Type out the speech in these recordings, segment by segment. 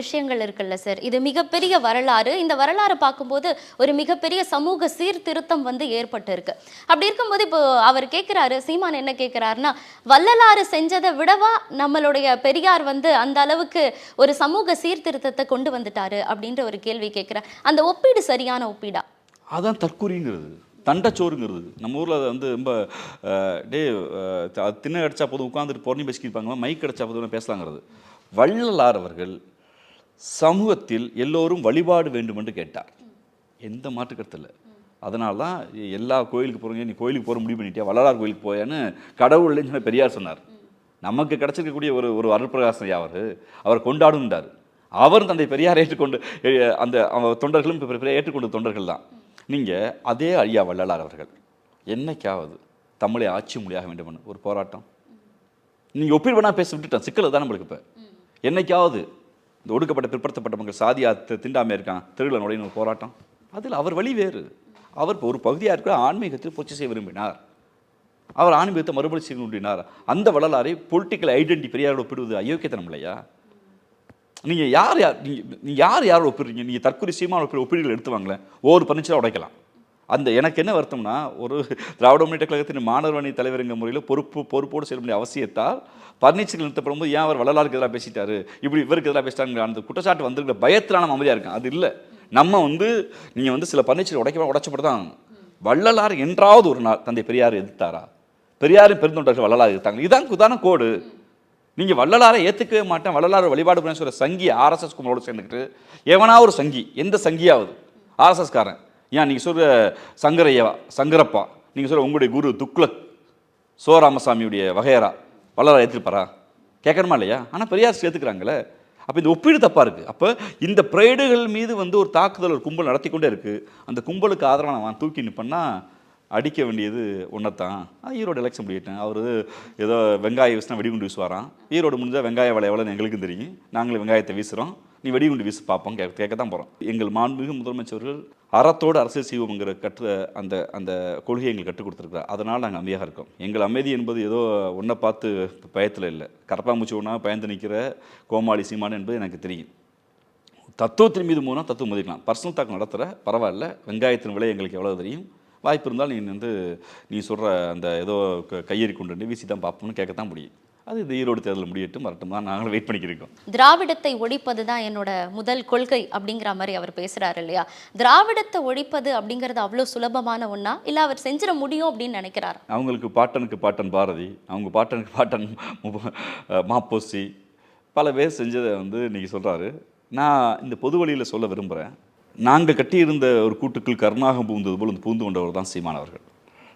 விஷயங்கள் இருக்குல்ல சார் இது மிகப்பெரிய வரலாறு. இந்த வரலாறு பார்க்கும்போது ஒரு மிகப்பெரிய சமூக சீர்திருத்தம் வந்து ஏற்பட்டு இருக்கு அப்படி இருக்கும்போது இப்போ அவர் கேட்குறாரு சீமான் என்ன கேட்குறாருன்னா வள்ளலாறு செஞ்சதை விடவா நம்மளுடைய பெரியார் வந்து அந்த அளவுக்கு ஒரு சமூக சீர்திருத்தத்தை கொண்டு வந்துட்டாரு? அப்படின்ற ஒரு கேள்வி கேட்குறார் அந்த ஒப்பீடு சரியான ஒப்பீடா? அதான் தற்கூரிங்கிறது தண்டச்சோறுங்கிறது நம்ம ஊரில் அது வந்து ரொம்ப டே அது திண்ணை அடிச்சா போதும் உட்காந்துட்டு பொறணி பேசிக்கிருப்பாங்க மைக் அடிச்சா போதும் பேசலாங்கிறது. வள்ளலார் அவர்கள் சமூகத்தில் எல்லோரும் வழிபாடு வேண்டும் என்று கேட்டார். எந்த மாற்று கருத்தில் இல்லை. அதனால தான் எல்லா கோயிலுக்கு போகிறீங்க நீ கோயிலுக்கு போகிற முடிவு பண்ணிட்டியா வள்ளலார் கோயிலுக்கு போயான்னு கடவுள் இல்லைன்னு சொன்ன பெரியார் சொன்னார். நமக்கு கிடச்சிருக்கக்கூடிய ஒரு ஒரு அருட்பிரகாசம் அவர்? அவர் கொண்டாடுன்றார் அவர் தந்தை பெரியார் ஏற்றுக்கொண்டு அந்த தொண்டர்களும் ஏற்றுக்கொண்ட தொண்டர்கள் தான். நீங்கள் அதே ஐயா வள்ளலார் அவர்கள் என்னைக்காவது தமிழை ஆட்சி மொழியாக வேண்டும்னு ஒரு போராட்டம். நீங்கள் ஒப்பீடு வேணா பேச விட்டுட்டேன் சிக்கல் தான் நம்மளுக்கு இப்போ. என்னைக்காவது இந்த ஒடுக்கப்பட்ட பிற்படுத்தப்பட்ட மக்கள் சாதியா தி- இருக்கான் திருவிழா நுழையின ஒரு போராட்டம். அதில் அவர் வழி வேறு. அவர் இப்போ ஒரு பகுதியாக இருக்கிற ஆன்மீகத்தில் பூச்சி செய்ய விரும்பினார். அவர் ஆன்மீகத்தை மறுபடி செய்ய விரும்பினார். அந்த வரலாறை பொலிட்டிக்கல் ஐடென்டி பெரியாரோட ஒப்பிடுவது அயோக்கியத்தனம் இல்லையா? நீங்கள் யார் யார் நீங்கள் யார் யாரோட ஒப்பிடுறீங்க? நீங்கள் தற்கொலை சீமான ஒப்பீடு ஒப்பீடுகள் எடுத்து வாங்களேன். ஒவ்வொரு பர்னிச்சராக உடைக்கலாம். அந்த எனக்கு என்ன வருத்தம்னா ஒரு திராவிட முன்னேற்ற கழகத்தின் மாணவர் அணி தலைவருங்க முறையில் பொறுப்பு பொறுப்போடு செய்ய வேண்டிய அவசியத்தால் பர்னிச்சர்கள் நிறுத்தப்படும் போது ஏன் அவர் வள்ளலாருக்கு எதிராக பேசிட்டாரு? இப்படி இவருக்கு எதிராக பேசிட்டாங்க அந்த குற்றச்சாட்டு வந்திருக்கிற பயத்தில் நம்ம அமைதியாக இருக்கேன் அது இல்லை. நம்ம வந்து நீங்கள் வந்து சில பர்னிச்சர் உடைக்க உடைச்சப்பட்டு தான் வள்ளலார் என்றாவது ஒரு நாள் தந்தை பெரியார் எதிர்த்தாரா? பெரியாரும் பெருந்தொண்டர்கள் வள்ளலார் எதிர்த்தாங்க. இதுதான் உதாரண கோடு. நீங்கள் வள்ளலாரை ஏற்றுக்கவே மாட்டேன். வள்ளலார் வழிபாடு பண்ண சொல்கிற சங்கி ஆர்எஸ்எஸ் கும்பலோடு சேர்ந்துக்கிட்டு எவனா ஒரு சங்கி எந்த சங்கியாவது ஆர்எஸ்எஸ்காரன் ஏன் நீங்கள் சொல்கிற சங்கரையா சங்கரப்பா நீங்கள் சொல்கிற உங்களுடைய குரு துக்ளக் சோ ராமசாமியுடைய வகையரா வல்லரா ஏற்றுப்பாரா கேட்கணுமா இல்லையா? ஆனால் பெரியார் சேர்த்துக்கிறாங்களே அப்போ இந்த ஒப்பீடு தப்பாக இருக்குது அப்போ இந்த ப்ரைடுகள் மீது வந்து ஒரு தாக்குதல் ஒரு கும்பல் நடத்தி கொண்டே இருக்குது அந்த கும்பலுக்கு ஆதரவாக நான் தூக்கி நிற்பேன்னா அடிக்க வேண்டியது ஒன்றைத்தான் ஈரோடு எலெக்ஷன் முடியிட்டேன் அவர் ஏதோ வெங்காயம் வீசினா வெடிகுண்டு வீசுவாராம். ஈரோடு முடிஞ்சால் வெங்காய விலை எவ்வளோன்னு எங்களுக்கும் தெரியும். நாங்களும் வெங்காயத்தை வீசுகிறோம் நீ வெடிகுண்டு வீசு பார்ப்போம் கேட்க கேட்க தான் போகிறோம் எங்கள் மாண்புமிகு முதலமைச்சர்கள் அறத்தோடு அரசியல் செய்வோங்கிற கற்று அந்த அந்த கொள்கையை எங்களுக்கு கற்றுக் கொடுத்துருக்குறாரு. அதனால் நாங்கள் அமைதியாக இருக்கோம். எங்கள் அமைதி என்பது ஏதோ ஒன்றை பார்த்து பயத்தில் இல்லை. கரப்பாம்பூச்சி ஒன்றா பயந்து நிற்கிற கோமாளி சீமான் என்பது எனக்கு தெரியும். தத்துவத்தின் மீது மூலம் தத்துவம் மதிக்கலாம். பர்சனல் தாக்கம் நடத்துகிற பரவாயில்ல. வெங்காயத்தின் விலை எங்களுக்கு எவ்வளோ தெரியும்? வாய்ப்பு இருந்தால் நீ வந்து நீ சொல்கிற அந்த ஏதோ க- கையெறி கொண்டு வீசி தான் பார்ப்போம்னு கேட்க தான் முடியும். அது இந்த ஈரோடு தேர்தல் முடியட்டும் வரட்டும்? தான் நாங்களும் வெயிட் பண்ணிக்கிருக்கோம். திராவிடத்தை ஒழிப்பது தான் என்னோட முதல் கொள்கை அப்படிங்கிற மாதிரி அவர் பேசுறாரு இல்லையா? திராவிடத்தை ஒழிப்பது அப்படிங்கிறது அவ்வளோ சுலபமான ஒண்ணா? இல்ல அவர் செஞ்சிட முடியும் அப்படின்னு நினைக்கிறாரா? அவங்களுக்கு பாட்டனுக்கு பாட்டன் பாரதி அவங்க பாட்டனுக்கு பாட்டன் மாப்போசி பல பேர் செஞ்சதை வந்து இன்றைக்கி சொல்கிறாரு நான் இந்த பொது வழியில் சொல்ல விரும்புகிறேன் நாங்கள் கட்டியிருந்த ஒரு கூட்டுக்குள் கருணாகம் பூந்தது போல் வந்து பூந்து கொண்டவர் தான் சீமான் அவர்கள்.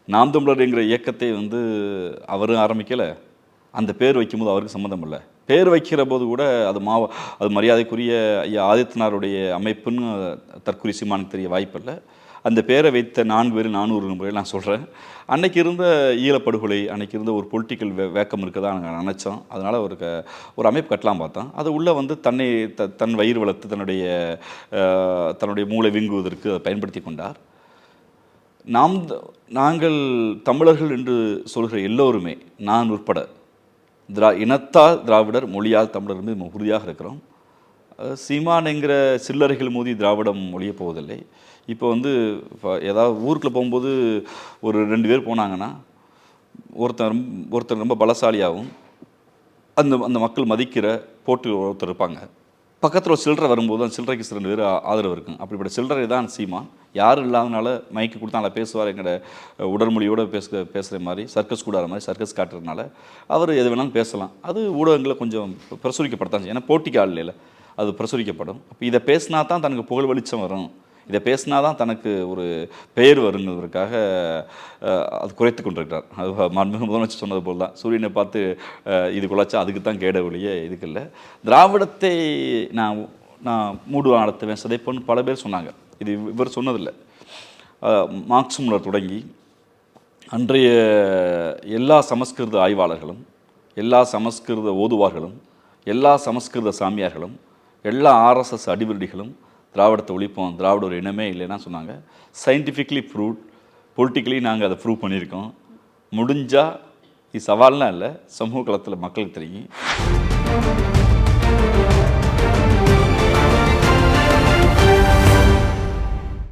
நாம் தமிழர் என்கிற இயக்கத்தை வந்து அவரும் ஆரம்பிக்கலை அந்த பேர் வைக்கும்போது அவருக்கு சம்மந்தம் இல்லை. பேர் வைக்கிற போது கூட அது மாவ அது மரியாதைக்குரிய ஐயா ஆதித்யநாருடைய அமைப்புன்னு தற்குறி சீமானுக்கு தெரிய வாய்ப்பில்லை. அந்த பேரை வைத்த நான்கு பேர் நானூறு முறையில் நான் சொல்கிறேன் அன்னைக்கு இருந்த ஈழப்படுகொலை அன்னைக்கு இருந்த ஒரு பொலிட்டிக்கல் வே வேக்கம் இருக்கதா நாங்கள் நினச்சோம். அதனால் ஒரு க ஒரு அமைப்பு கட்டலாம் பார்த்தோம். அது உள்ளே வந்து தன்னை த தன் வயிறு வளர்த்து தன்னுடைய தன்னுடைய மூளை விங்குவதற்கு அதை பயன்படுத்தி கொண்டார். நாம் நாங்கள் தமிழர்கள் என்று சொல்கிற எல்லோருமே நான் உட்பட திரா இனத்தால் திராவிடர் மொழியால் தமிழர் மீது உறுதியாக இருக்கிறோம். சீமான் என்கிற சில்லறைகள் மோதி திராவிடம் மொழிய போவதில்லை. இப்போ வந்து இப்போ ஏதாவது ஊருக்குள்ள போகும்போது ஒரு ரெண்டு பேர் போனாங்கன்னா ஒருத்தர் ஒருத்தர் ரொம்ப பலசாலியாகவும் அந்த அந்த மக்கள் மதிக்கிற போட்டு ஒருத்தர் இருப்பாங்க. பக்கத்தில் ஒரு சில்லறை வரும்போது அந்த சில்லறைக்கு சில பேர் ஆதரவு இருக்கும். அப்படிப்பட்ட சில்லறை தான் சீமான். யாரும் இல்லாதனால மைக்கு கொடுத்தா நல்லா பேசுவார் எங்களோட உடல்மொழியோடு பேச பேசுகிற மாதிரி சர்க்கஸ் கூடாத மாதிரி சர்க்கஸ் காட்டுறதுனால அவர் எது வேணாலும் பேசலாம். அது ஊடகங்களை கொஞ்சம் பிரசுரிக்கப்படுத்தான் ஏன்னா போட்டிக்கு ஆள் இல்லை அது பிரசுரிக்கப்படும். அப்போ இதை பேசினா தான் தனக்கு புகழ் வெளிச்சம் வரும். இதை பேசினா தான் தனக்கு ஒரு பெயர் வருங்கிறதுக்காக அது குறைத்து கொண்டிருக்கிறார். அது மாண்புமிகு முதலமைச்சர் சொன்னது போல் தான் சூரியனை பார்த்து இது குலைச்சா அதுக்கு தான் கேட ஒழிய இதுக்கு இல்லை. திராவிடத்தை நான் நான் மூடு நடத்துவேன் சிதைப்பேன்னு பல பேர் சொன்னாங்க. இது இவர் சொன்னதில்லை. அஹ், மார்க்ஸ் தொடங்கி அன்றைய எல்லா சமஸ்கிருத ஆய்வாளர்களும் எல்லா சமஸ்கிருத ஓதுவார்களும் எல்லா சமஸ்கிருத சாமியார்களும் எல்லா ஆர்எஸ்எஸ் அடிவருடிகளும் திராவிடத்தை ஒழிப்போம் திராவிட ஒரு இனமே இல்லைன்னா சொன்னாங்க. சயின்டிஃபிக்லி ப்ரூட் பொலிட்டிக்கலி நாங்கள் அதை ப்ரூவ் பண்ணியிருக்கோம். முடிஞ்சால் இது சவால்லாம் இல்லை சமூக களத்தில் மக்களுக்கு தெரியும்.